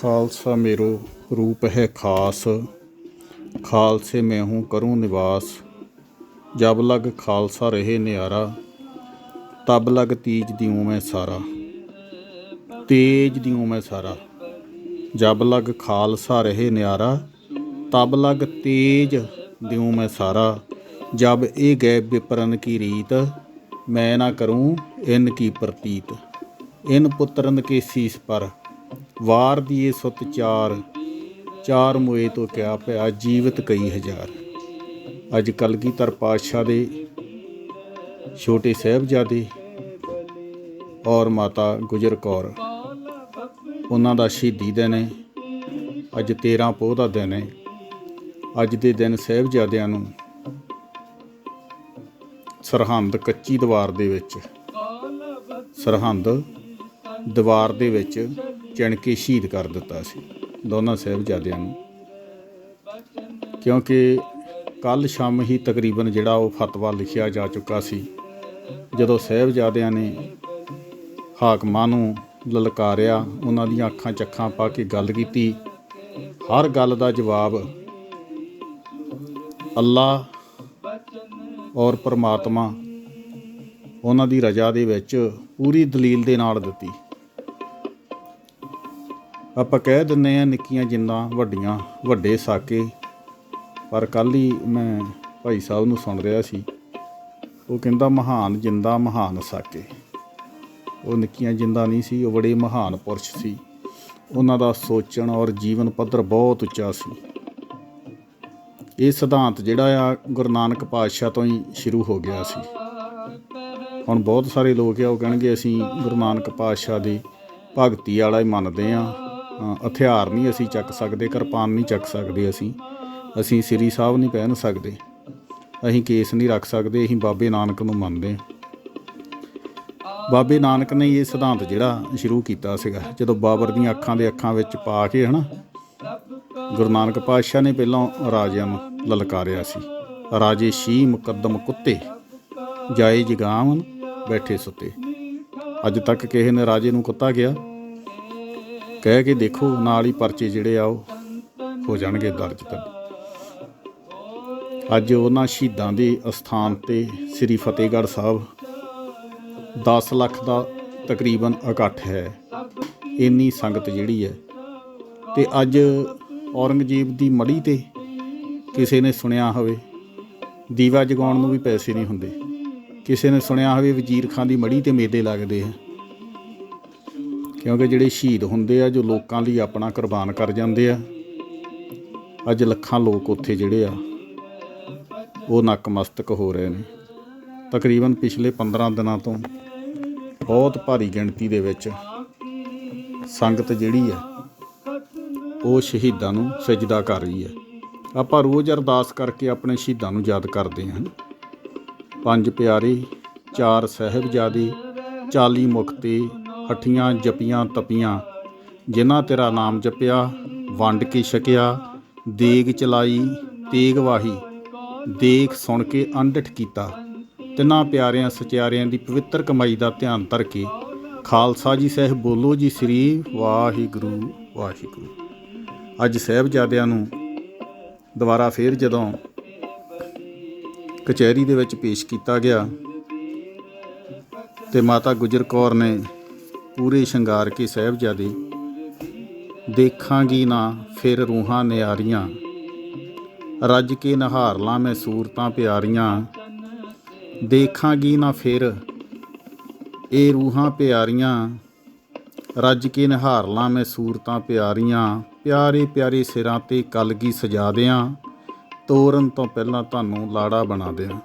ਖਾਲਸਾ ਮੇਰੋ ਰੂਪ ਹੈ ਖਾਸ। ਖਾਲਸੇ ਮੈਂ ਹੂੰ ਕਰੂੰ ਨਿਵਾਸ। ਜਬ ਲਗ ਖਾਲਸਾ ਰਹੇ ਨਿਆਰਾ, ਤਬ ਲਗ ਤੀਜ ਦਿਉ ਮੈਂ ਸਾਰਾ। ਤੇਜ ਦਿਉ ਮੈਂ ਸਾਰਾ। ਜਬ ਲਗ ਖਾਲਸਾ ਰਹੇ ਨਿਆਰਾ, ਤਬ ਲਗ ਤੇਜ ਦਿਉ ਮੈਂ ਸਾਰਾ। ਜਬ ਇਹ ਗਏ ਵਿਪਰਨ ਕੀ ਰੀਤ, ਮੈਂ ਨਾ ਕਰੂੰ ਇਨ ਕੀ ਪ੍ਰਤੀਤ। ਇਨ ਪੁੱਤਰਨ ਕੇ ਸੀਸ ਪਰ ਵਾਰ ਦੀਏ ਸੁਤ ਚਾਰ ਚਾਰ ਮੋਏ ਤੋਂ ਕਿਆ ਪਿਆ, ਜੀਵਤ ਕਈ ਹਜ਼ਾਰ। ਅੱਜ ਕਲਗੀਧਰ ਪਾਤਸ਼ਾਹ ਦੇ ਛੋਟੇ ਸਾਹਿਬਜ਼ਾਦੇ ਔਰ ਮਾਤਾ ਗੁਜਰ ਕੌਰ, ਉਹਨਾਂ ਦਾ ਸ਼ਹੀਦੀ ਦਿਨ ਹੈ। ਅੱਜ 13 ਪੋਹ ਦਾ ਦਿਨ ਹੈ। ਅੱਜ ਦੇ ਦਿਨ ਸਾਹਿਬਜ਼ਾਦਿਆਂ ਨੂੰ ਸਰਹੰਦ ਕੱਚੀ ਦੀਵਾਰ ਦੇ ਵਿੱਚ, ਸਰਹੰਦ ਦੀਵਾਰ ਦੇ ਵਿੱਚ ਚਿਣ ਕੇ ਸ਼ਹੀਦ ਕਰ ਦਿੱਤਾ ਸੀ ਦੋਨਾਂ ਸਾਹਿਬਜ਼ਾਦਿਆਂ ਨੂੰ। ਕਿਉਂਕਿ ਕੱਲ ਸ਼ਾਮ ਹੀ ਤਕਰੀਬਨ ਜਿਹੜਾ ਉਹ ਫਤਵਾ ਲਿਖਿਆ ਜਾ ਚੁੱਕਾ ਸੀ, ਜਦੋਂ ਸਾਹਿਬਜ਼ਾਦਿਆਂ ਨੇ ਹਾਕਮਾਂ ਨੂੰ ਲਲਕਾਰਿਆ, ਉਹਨਾਂ ਦੀਆਂ ਅੱਖਾਂ ਚੱਖਾਂ ਪਾ ਕੇ ਗੱਲ ਕੀਤੀ, ਹਰ ਗੱਲ ਦਾ ਜਵਾਬ ਅੱਲਾ ਔਰ ਪਰਮਾਤਮਾ ਉਹਨਾਂ ਦੀ ਰਜ਼ਾ ਦੇ ਵਿੱਚ ਪੂਰੀ ਦਲੀਲ ਦੇ ਨਾਲ ਦਿੱਤੀ। ਆਪਾਂ ਕਹਿ ਦਿੰਨੇ ਆ ਨਿੱਕੀਆਂ ਜਿੰਦਾਂ ਵੱਡੀਆਂ, ਵੱਡੇ ਸਾਕੇ। ਪਰ ਕੱਲ ਹੀ ਮੈਂ ਭਾਈ ਸਾਹਿਬ ਨੂੰ ਸੁਣ ਰਿਹਾ ਸੀ। ਉਹ ਕਹਿੰਦਾ ਮਹਾਨ ਜਿੰਦਾ, ਮਹਾਨ ਸਾਕੇ। ਉਹ ਨਿੱਕੀਆਂ ਜਿੰਦਾਂ ਨਹੀਂ ਸੀ, ਉਹ ਬੜੇ ਮਹਾਨ ਪੁਰਸ਼ ਸੀ। ਉਹਨਾਂ ਦਾ ਸੋਚਣ ਔਰ ਜੀਵਨ ਪੱਧਰ ਬਹੁਤ ਉੱਚਾ ਸੀ। ਇਹ ਸਿਧਾਂਤ ਜਿਹੜਾ ਆ ਗੁਰੂ ਨਾਨਕ ਪਾਤਸ਼ਾਹ ਤੋਂ ਹੀ ਸ਼ੁਰੂ ਹੋ ਗਿਆ ਸੀ। ਹੁਣ ਬਹੁਤ ਸਾਰੇ ਲੋਕ ਆ, ਉਹ ਕਹਿਣਗੇ ਅਸੀਂ ਗੁਰੂ ਨਾਨਕ ਪਾਤਸ਼ਾਹ ਦੀ ਭਗਤੀ ਵਾਲਾ ਹੀ ਮੰਨਦੇ ਆ ਹਥਿਆਰ ਨਹੀਂ ਅਸੀਂ ਚੱਕ ਸਕਦੇ, ਕਿਰਪਾਨ ਨਹੀਂ ਚੱਕ ਸਕਦੇ ਅਸੀਂ। ਅਸੀਂ ਸ੍ਰੀ ਸਾਹਿਬ ਨਹੀਂ ਪਹਿਨ ਸਕਦੇ। ਅਸੀਂ ਕੇਸ ਨਹੀਂ ਰੱਖ ਸਕਦੇ, ਅਸੀਂ ਬਾਬੇ ਨਾਨਕ ਨੂੰ ਮੰਨਦੇ ਹਾਂ। ਬਾਬੇ ਨਾਨਕ ਨੇ ਇਹ ਸਿਧਾਂਤ ਜਿਹੜਾ ਸ਼ੁਰੂ ਕੀਤਾ ਸੀਗਾ, ਜਦੋਂ ਬਾਬਰ ਦੀਆਂ ਅੱਖਾਂ ਦੇ ਅੱਖਾਂ ਵਿੱਚ ਪਾ ਕੇ ਹਨਾ, ਗੁਰੂ ਨਾਨਕ ਪਾਤਸ਼ਾਹ ਨੇ ਪਹਿਲਾਂ ਰਾਜਿਆਂ ਨੂੰ ਲਲਕਾਰਿਆ ਸੀ। ਰਾਜੇ ਸ਼ੀ ਮੁਕੱਦਮ ਕੁੱਤੇ, ਜਾਏ ਜਗਾਵਨ, ਬੈਠੇ ਸੁੱਤੇ। ਅੱਜ ਤੱਕ ਕਿਸੇ ਨੇ ਰਾਜੇ ਨੂੰ ਕੁੱਤਾ ਗਿਆ ਕਹਿ ਕੇ ਦੇਖੋ, ਨਾਲ ਹੀ ਪਰਚੇ ਜਿਹੜੇ ਆ ਉਹ ਹੋ ਜਾਣਗੇ ਦਰਜ ਤੁਹਾਡੇ ਅੱਜ ਉਹਨਾਂ ਸ਼ਹੀਦਾਂ ਦੇ ਅਸਥਾਨ ਤੇ ਸ੍ਰੀ ਫਤਿਹਗੜ੍ਹ ਸਾਹਿਬ 10 ਲੱਖ ਦਾ ਤਕਰੀਬਨ ਇਕੱਠ ਹੈ। ਇੰਨੀ ਸੰਗਤ ਜਿਹੜੀ ਹੈ। ਤੇ ਅੱਜ ਔਰੰਗਜ਼ੇਬ ਦੀ ਮੜੀ ਤੇ ਕਿਸੇ ਨੇ ਸੁਣਿਆ ਹੋਵੇ, ਦੀਵਾ ਜਗਾਉਣ ਨੂੰ ਵੀ ਪੈਸੇ ਨਹੀਂ ਹੁੰਦੇ। ਕਿਸੇ ਨੇ ਸੁਣਿਆ ਹੋਵੇ ਵਜ਼ੀਰ ਖਾਨ ਦੀ ਮੜੀ ਤੇ ਮੇਲੇ ਲੱਗਦੇ ਆ। ਕਿਉਂਕਿ ਜਿਹੜੇ ਸ਼ਹੀਦ ਹੁੰਦੇ ਆ, ਜੋ ਲੋਕਾਂ ਲਈ ਆਪਣਾ ਕੁਰਬਾਨ ਕਰ ਜਾਂਦੇ ਆ, ਅੱਜ ਲੱਖਾਂ ਲੋਕ ਉੱਥੇ ਜਿਹੜੇ ਆ, ਉਹ ਨਕਮਸਤਕ ਹੋ ਰਹੇ ਨੇ। ਤਕਰੀਬਨ ਪਿਛਲੇ 15 ਦਿਨਾਂ ਤੋਂ ਬਹੁਤ ਭਾਰੀ ਗਿਣਤੀ ਦੇ ਵਿੱਚ ਸੰਗਤ ਜਿਹੜੀ ਆ, ਉਹ ਸ਼ਹੀਦਾਂ ਨੂੰ ਸਜਦਾ ਕਰ ਰਹੀ ਹੈ ਆਪਾਂ ਰੋਜ਼ ਅਰਦਾਸ ਕਰਕੇ ਆਪਣੇ ਸ਼ਹੀਦਾਂ ਨੂੰ ਯਾਦ ਕਰਦੇ ਹਾਂ। ਪੰਜ ਪਿਆਰੇ, ਚਾਰ ਸਹਿਬਜ਼ਾਦੇ 40 ਮੁਕਤੇ ਹੱਠੀਆਂ ਜਪੀਆਂ ਤਪੀਆਂ, ਜਿਨ੍ਹਾਂ ਤੇਰਾ ਨਾਮ ਜਪਿਆ, ਵੰਡ ਕੇ ਛਕਿਆ, ਦੇਗ ਚਲਾਈ, ਤੇਗ ਵਾਹੀ, ਦੇਖ ਸੁਣ ਕੇ ਅੰਡਠ ਕੀਤਾ। ਤਿੰਨਾਂ ਪਿਆਰਿਆਂ ਸਚਿਆਰਿਆਂ ਦੀ ਪਵਿੱਤਰ ਕਮਾਈ ਦਾ ਧਿਆਨ ਧਰ ਕੇ ਖਾਲਸਾ ਜੀ ਸਾਹਿਬ ਬੋਲੋ ਜੀ, ਸ੍ਰੀ ਵਾਹਿਗੁਰੂ ਵਾਹਿਗੁਰੂ। ਅੱਜ ਸਾਹਿਬਜ਼ਾਦਿਆਂ ਨੂੰ ਦੁਬਾਰਾ ਫੇਰ ਜਦੋਂ ਕਚਹਿਰੀ ਦੇ ਵਿੱਚ ਪੇਸ਼ ਕੀਤਾ ਗਿਆ, ਤੇ ਮਾਤਾ ਗੁਜਰ ਕੌਰ ਨੇ ਪੂਰੇ ਸ਼ਿੰਗਾਰ ਕੇ ਸਾਹਿਬਜ਼ਾਦੇ। ਦੇਖਾਂਗੀ ਨਾ ਫਿਰ ਰੂਹਾਂ ਨਿਆਰੀਆਂ। ਰੱਜ ਕੇ ਨਹਾਰ ਲਾਂ ਮੈਂ ਸੂਰਤਾਂ ਪਿਆਰੀਆਂ। ਦੇਖਾਂਗੀ ਨਾ ਫਿਰ ਇਹ ਰੂਹਾਂ ਪਿਆਰੀਆਂ। ਰੱਜ ਕੇ ਨਿਹਾਰ ਲਾਂ ਮੈਂ ਸੂਰਤਾਂ ਪਿਆਰੀਆਂ। ਪਿਆਰੇ ਪਿਆਰੇ ਸਿਰਾਂ ਤੇ ਕਲਗੀ ਸਜਾ ਦਿਆਂ। ਤੋਰਨ ਤੋਂ ਪਹਿਲਾਂ ਤੁਹਾਨੂੰ ਲਾੜਾ ਬਣਾ ਦਿਆਂ।